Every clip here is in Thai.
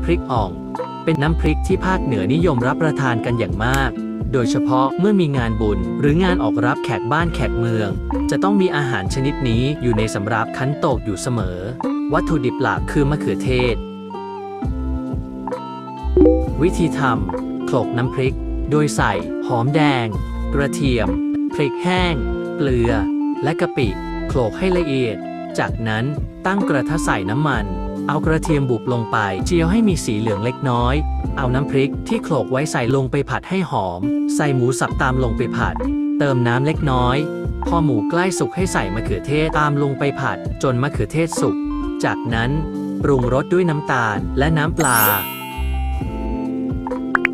ำพริกอ่อง เป็นน้ำพริกที่ภาคเหนือนิยมรับประทานกันอย่างมาก โดยเฉพาะเมื่อมีงานบุญ หรืองานออกรับแขกบ้านแขกเมือง จะต้องมีอาหารชนิดนี้อยู่ในสำรับคั้นโตกอยู่เสมอ วัตถุดิบหลักคือมะเขือเทศ วิธีทำโขลกน้ำพริก โดยใส่ หอมแดง กระเทียม พริกแห้ง เกลือ และกะปิโขลกให้ละเอียด จากนั้นตั้งกระทะใส่น้ำมัน เอากระเทียมบุบลงไป เจียวให้มีสีเหลืองเล็กน้อย เอาน้ำพริกที่โขลกไว้ใส่ลงไปผัดให้หอม ใส่หมูสับตามลงไปผัด เติมน้ำเล็กน้อย พอหมูใกล้สุกให้ใส่มะเขือเทศตามลงไปผัด จนมะเขือเทศสุก จากนั้นปรุงรสด้วยน้ำตาลและน้ำปลา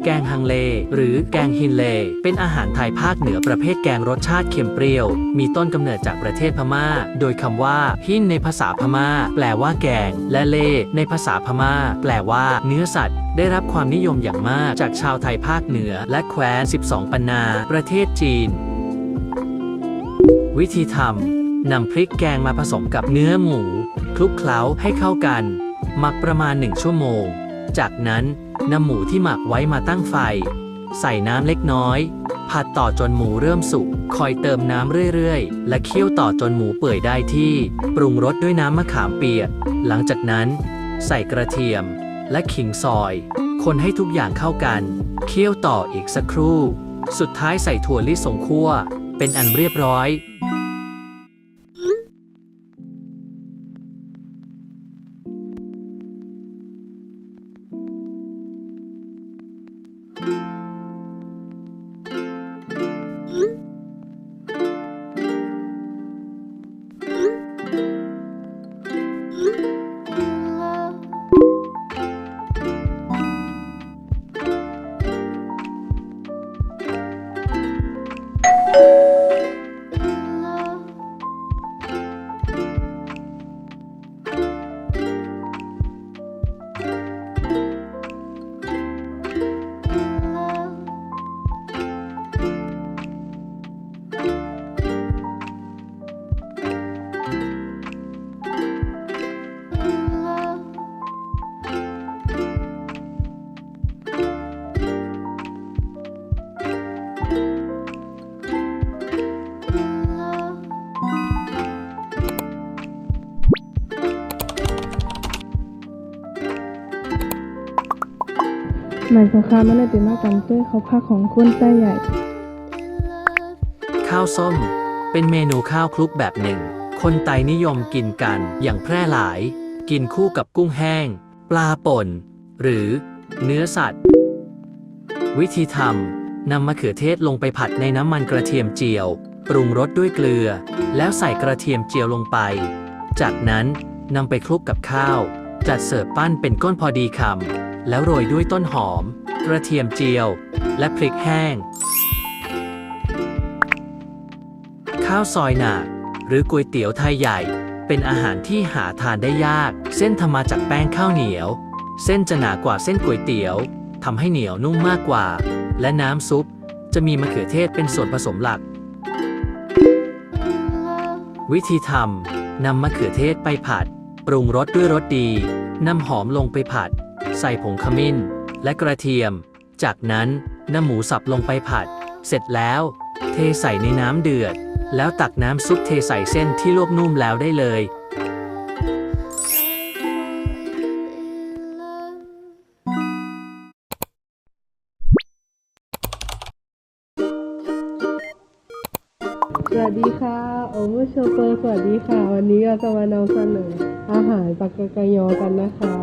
แกงฮังเล หรือแกงฮินเล เป็นอาหารไทยภาคเหนือประเภทแกงรสชาติเค็มเปรี้ยว มีต้นกำเนิดจากประเทศพม่า โดยคำว่าฮินในภาษาพม่า แปลว่าแกง และเล ในภาษาพม่า แปลว่า เนื้อสัตว์ได้รับความนิยมอย่างมากจากชาวไทยภาคเหนือ และแคว้น 12 ปันนา ประเทศจีน วิธีทำนำพริกแกงมาผสมกับเนื้อหมู คลุกเคล้าให้เข้ากัน หมักประมาณ 1 ชั่วโมง จากนั้น นำหมูที่หมักไว้มาตั้งไฟ ใส่น้ำเล็กน้อย ผัดต่อจนหมูเริ่มสุก คอยเติมน้ำเรื่อยๆ และเคี่ยวต่อจนหมูเปื่อยได้ที่ ปรุงรสด้วยน้ำมะขามเปียก หลังจากนั้น ใส่กระเทียม และขิงซอย คนให้ทุกอย่างเข้ากัน เคี่ยวต่ออีกสักครู่ สุดท้ายใส่ถั่วลิสงคั่ว เป็นอันเรียบร้อย หมายสงครามมันเลยเป็นมากันด้วยเขาภาคของคนใต้ใหญ่ ข้าวส้ม เป็นเมนูข้าวคลุกแบบหนึ่ง คนไตนิยมกินกันอย่างแพร่หลาย กินคู่กับกุ้งแห้ง ปลาป่น หรือเนื้อสัตว์ วิธีทำนำมะเขือเทศลงไปผัดในน้ำมันกระเทียมเจียว ปรุงรสด้วยเกลือ แล้วใส่กระเทียมเจียวลงไป จากนั้นนำไปคลุกกับข้าว จัดเสิร์ฟปั้นเป็นก้อนพอดีคำ แล้วโรยด้วยต้นหอม กระเทียมเจียว และพริกแห้ง ข้าวซอยหนาหรือก๋วยเตี๋ยวไทยใหญ่ เป็นอาหารที่หาทานได้ยาก เส้นทำมาจากแป้งข้าวเหนียว เส้นจะหนากว่าเส้นก๋วยเตี๋ยวทำให้เหนียวนุ่มมากกว่า และน้ำซุปจะมีมะเขือเทศเป็นส่วนผสมหลัก วิธีทำนำมะเขือเทศไปผัด ปรุงรสด้วยรสดี นำหอมลงไปผัด ใส่ผงขมิ้น และกระเทียม จากนั้นนำหมูสับลงไปผัด เสร็จแล้ว เทใส่ในน้ำเดือด แล้วตักน้ำซุปเทใส่เส้นที่ลวกนุ่มแล้วได้เลย สวัสดีค่ะโอมุโชเปอร์สวัสดีค่ะ วันนี้เราจะมานำเสนออาหารปากกากยอกันนะคะ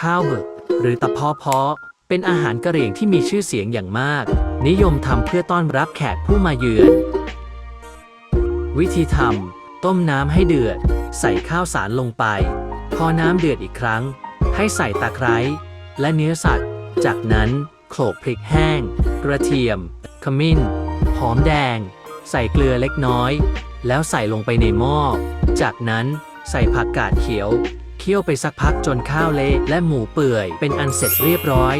ข้าวเบึกหรือตะเพาะเพาะเป็นอาหารกะเหรี่ยงที่มีชื่อเสียงอย่างมาก นิยมทำเพื่อต้อนรับแขกผู้มาเยือน วิธีทำต้มน้ำให้เดือด ใส่ข้าวสารลงไป พอน้ำเดือดอีกครั้ง ให้ใส่ตะไคร้และเนื้อสัตว์ จากนั้นโขลกพริกแห้ง กระเทียม ขมิ้น หอมแดง ใส่เกลือเล็กน้อย แล้วใส่ลงไปในหม้อ จากนั้นใส่ผักกาดเขียว คี่ยวไปสักพักจนข้าวเละและหมูเปื่อย เป็นอันเสร็จเรียบร้อย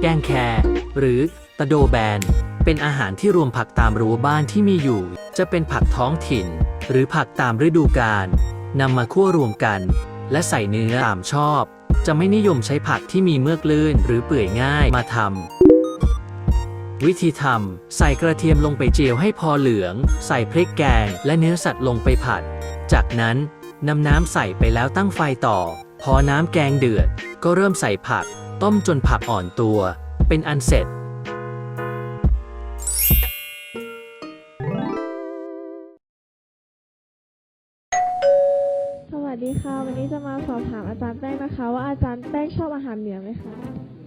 แกงแครหรือตะโดแบน เป็นอาหารที่รวมผักตามรั้วบ้านที่มีอยู่ จะเป็นผักท้องถิ่น หรือผักตามฤดูกาลนำมาคั่วรวมกัน และใส่เนื้อตามชอบ จะไม่นิยมใช้ผักที่มีเมือกลื่น หรือเปื่อยง่ายมาทำ วิธีทำใส่กระเทียมลงไปเจียวให้พอเหลือง ใส่พริกแกง และเนื้อสัตว์ลงไปผัด จากนั้นนำน้ำใส่ไปแล้วตั้งไฟต่อ พอน้ำแกงเดือด ก็เริ่มใส่ผัก ต้มจนผักอ่อนตัว เป็นอันเสร็จ สวัสดีค่ะ วันนี้จะมาสอบถามอาจารย์แป้งนะคะ ว่าอาจารย์แป้งชอบอาหารเหนือไหมคะ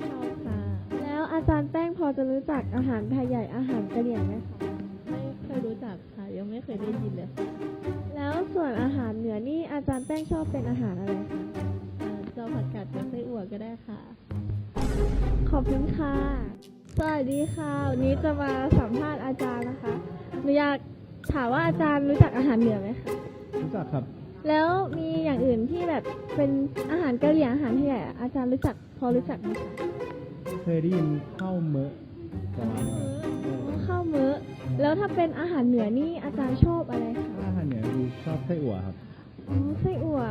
ชอบค่ะ แล้วอาจารย์แป้งพอจะรู้จักอาหารไทยใหญ่อาหารกะเหรี่ยงไหมคะไม่เคยรู้จักค่ะ ยังไม่เคยได้ยินเลยค่ะ งชอบเป็นอาหารอะไรคะเอ่อเจ้าผัดกัดกับไส้อั่วก็ได้ค่ะ ขอบคุณค่ะ สวัสดีค่ะ วันนี้จะมาสัมภาษณ์อาจารย์นะคะหนูอยากถามว่าอาจารย์รู้จักอาหารเหนือไหมคะ รู้จักครับ แล้วมีอย่างอื่นที่แบบเป็นอาหารกะเหรี่ยงอาหารไทยใหญ่อาจารย์รู้จักพอรู้จักไหมคะเคยได้ยินข้าวเมอะประมาณนี้ครับเออข้าวมื้อแล้วถ้าเป็นอาหารเหนือนี่อาจารย์ชอบอะไรคะ อาหารเหนือดูชอบไส้อั่วครับ อ๋อไส้อั่ว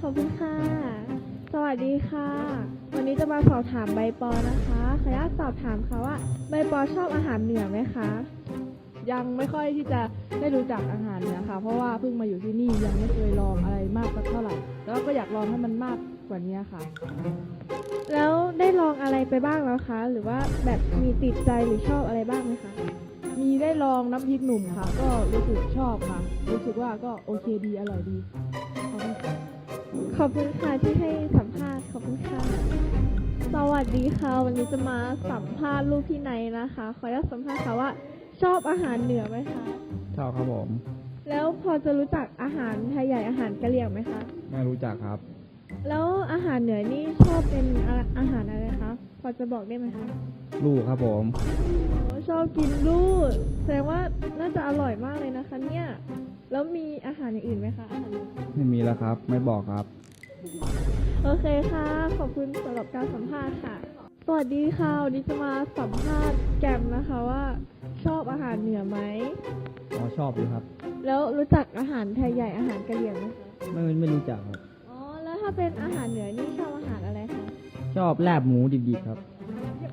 ขอบคุณค่ะ สวัสดีค่ะ วันนี้จะมาสอบถามใบปอนะคะขออนุญาตสอบถามค่ะว่า ใบปอชอบอาหารเหนือไหมคะ ยังไม่ค่อยที่จะได้รู้จักอาหารเนี่ยค่ะ เพราะว่าเพิ่งมาอยู่ที่นี่ยังไม่เคยลองอะไรมากสักเท่าไหร่ แล้วก็อยากลองให้มันมากกว่านี้ค่ะ แล้วได้ลองอะไรไปบ้างแล้วคะ หรือว่าแบบมีติดใจหรือชอบอะไรบ้างไหมคะ มีได้ลองน้ำพริกหนุ่มค่ะ ก็รู้สึกชอบค่ะ รู้สึกว่าก็โอเคดีอร่อยดีขอบคุณค่ะ ขอบคุณค่ะที่ให้สัมภาษณ์ขอบคุณค่ะ สวัสดีค่ะ วันนี้จะมาสัมภาษณ์ลูกพี่ไนท์นะคะ ขออนุญาตสัมภาษณ์ค่ะว่า ชอบอาหารเหนือไหมคะ ชอบครับผม แล้วพอจะรู้จักอาหารไทยใหญ่อาหารกะเหรี่ยงไหมคะ ไม่รู้จักครับ แล้วอาหารเหนือนี่ชอบเป็นอาอาหารอะไรคะ พอจะบอกได้ไหมคะลูกครับผมโอ้ชอบกินลูกแสดงว่าน่าจะอร่อยมากเลยนะคะ เนี่ย แล้วมีอาหารอย่างอื่นไหมคะอาหารเหนือไม่มีแล้วครับ ไม่บอกครับ โอเคค่ะ ขอบคุณสำหรับการสัมภาษณ์ค่ะ สวัสดีค่ะวันนี้จะมาสัมภาษณ์แกมนะคะว่า ชอบอาหารเหนือไหม อ๋อชอบอยู่ครับ แล้วรู้จักอาหารไทยใหญ่อาหารกะเหรี่ยงไหมคะ ไม่ไม่รู้จักครับอ๋อแล้วถ้า เป็นอาหารเหนือนี่ชอบอาหารอะไรคะชอบแลบหมูดิบๆครับ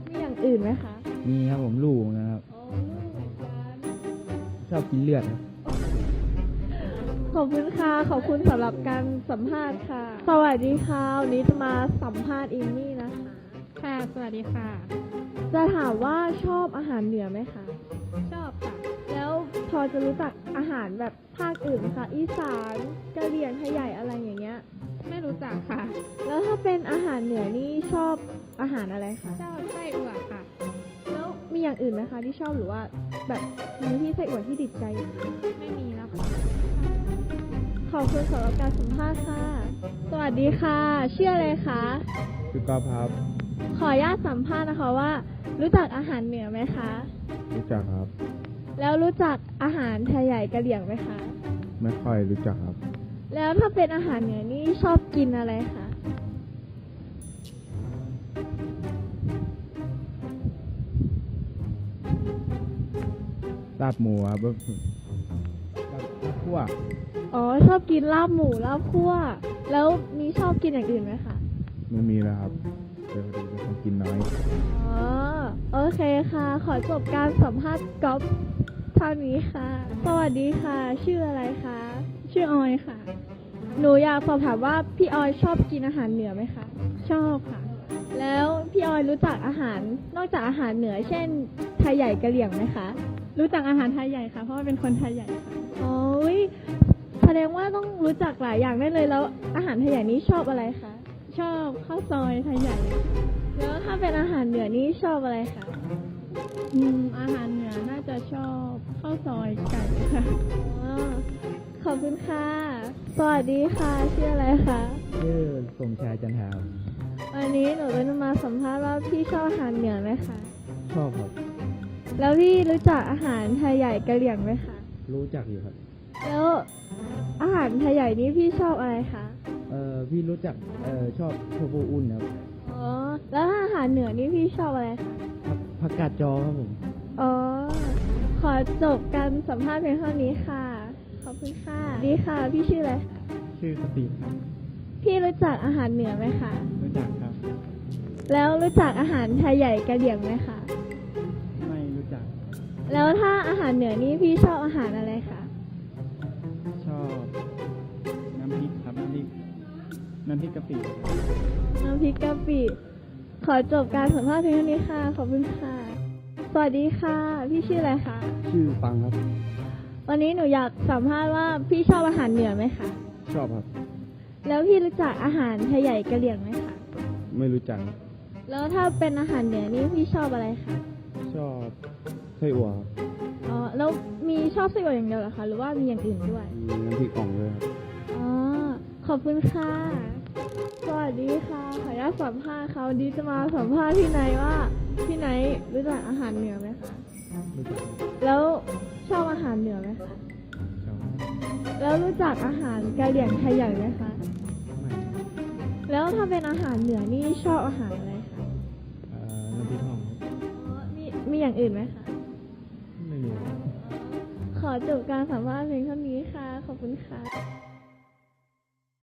มีอย่างอื่นไหมคะมีครับผมลูกนะครับ อ๋อลูกเหมือนกันชอบกินเลือดครับ ขอบคุณค่ะ ขอบคุณสำหรับการสัมภาษณ์ค่ะ สวัสดีค่ะวันนี้จะมาสัมภาษณ์อินนี่นะคะ ค่ะ สวัสดีค่ะ จะถามว่าชอบอาหารเหนือไหมคะ ชอบค่ะ แล้วพอจะรู้จักอาหารแบบภาคอื่นไหมคะ อีสานกะเหรี่ยงไทยใหญ่อะไรอย่างเงี้ย ไม่รู้จักค่ะ แล้วถ้าเป็นอาหารเหนือนี่ชอบอาหารอะไรคะ ชอบไส้อั่วค่ะ แล้วมีอย่างอื่นไหมคะที่ชอบหรือว่าแบบมีที่ไส้อั่วที่ติดใจไม่มีแล้วค่ะ ขอบคุณสำหรับการสัมภาษณ์ค่ะ สวัสดีค่ะ ชื่ออะไรคะ คือกอล์ฟครับขออนุญาตสัมภาษณ์นะคะว่า รู้จักอาหารเหนือไหมคะ รู้จักครับ แล้วรู้จักอาหารไทยใหญ่กะเหรี่ยงไหมคะ ไม่ค่อยรู้จักครับ แล้วถ้าเป็นอาหารเหนือนี่ชอบกินอะไรคะลาบหมูครับลาบคั่วอ๋อชอบกินลาบหมูลาบคั่ว แล้วมีชอบกินอย่างอื่นไหมคะไม่มีแล้วครับเดี๋ยวพอดีเป็นคนกินน้อยอ๋อโอเคค่ะ ขอจบการสัมภาษณ์ก๊อฟเท่านี้ค่ะ สวัสดีค่ะ ชื่ออะไรคะ ชื่อออยค่ะ หนูอยากสอบถามว่าพี่ออยชอบกินอาหารเหนือไหมคะ ชอบค่ะ แล้วพี่ออยรู้จักอาหารนอกจากอาหารเหนือ เช่นไทยใหญ่กะเหรี่ยงไหมคะ รู้จักอาหารไทยใหญ่ค่ะ เพราะว่าเป็นคนไทยใหญ่ค่ะอ๋อยแสดงว่าต้องรู้จักหลายอย่างได้เลยแล้ว อาหารไทยใหญ่นี้ชอบอะไรคะ ชอบข้าวซอยไทยใหญ่ แล้วถ้าเป็นอาหารเหนือนี่ชอบอะไรคะอืมอาหารเหนือน่าจะชอบข้าวซอยไก่ค่ะอ๋อขอบคุณค่ะ สวัสดีค่ะ ชื่ออะไรคะ ชื่อสมชายจันทาววันนี้หนูก็จะมาสัมภาษณ์ว่าพี่ชอบอาหารเหนือไหมคะ ชอบครับ แล้วพี่รู้จักอาหารไทยใหญ่กะเหรี่ยงไหมคะ รู้จักอยู่ครับ แล้วอาหารไทยใหญ่นี้พี่ชอบอะไรคะ เอ่อ พี่รู้จัก เอ่อ ชอบโทฟูอุ่นครับ อ๋อ แล้วถ้าอาหารเหนือนี่พี่ชอบอะไรคะผักผักกาดจอครับผม อ๋อ ขอจบการสัมภาษณ์เพียงเท่านี้ค่ะขอบ คุณค่ะดีค่ะ พี่ชื่ออะไรคะชื่อสตีฟครับ พี่รู้จักอาหารเหนือไหมคะ รู้จักครับ แล้วรู้จักอาหารไทยใหญ่กะเหรี่ยงไหมคะ ไม่รู้จัก แล้วถ้าอาหารเหนือนี่พี่ชอบอาหารอะไรคะ ชอบ น้ำพริกครับ น้ำพริก น้ำพริกกะปิ น้ำพริกกะปิ ขอจบการสัมภาษณ์เพียงเท่านี้ค่ะ ขอบคุณค่ะ สวัสดีค่ะ พี่ชื่ออะไรคะ ชื่อปังครับ วันนี้หนูอยากสัมภาษณ์ว่าพี่ชอบอาหารเหนือไหมคะ ชอบครับ แล้วพี่รู้จักอาหารไทยใหญ่กะเหรี่ยงไหมคะ ไม่รู้จักแล้วถ้าเป็นอาหารเหนือนี่พี่ชอบอะไรคะ ชอบไส้อั่วครับอ๋อ แล้วมีชอบไส้อั่วอย่างเดียวเหรอคะ หรือว่ามีอย่างอื่นด้วย มีน้ำพริกอ่องเลยครับ อ๋อ ขอบคุณค่ะ สวัสดีค่ะ ขออนุญาตสัมภาษณ์เขาดีจะมาสัมภาษณ์พี่ไนท์ว่า พี่ไนท์รู้จักอาหารเหนือไหมคะ รู้จักแล้วชอบอาหาร เหนือไหมคะชอบแล้วรู้จักอาหารกะเหรี่ยงไทยใหญ่ไหมคะไม่แล้วถ้าเป็นอาหารเหนือนี่ชอบอาหารอะไรคะเอ่อน้ำพริกอ่องครับอ๋อมีมีอย่างอื่นไหมคะ ไม่รู้ขอจบการสัมภาษณ์เพียงเท่านี้ค่ะ ขอบคุณค่ะ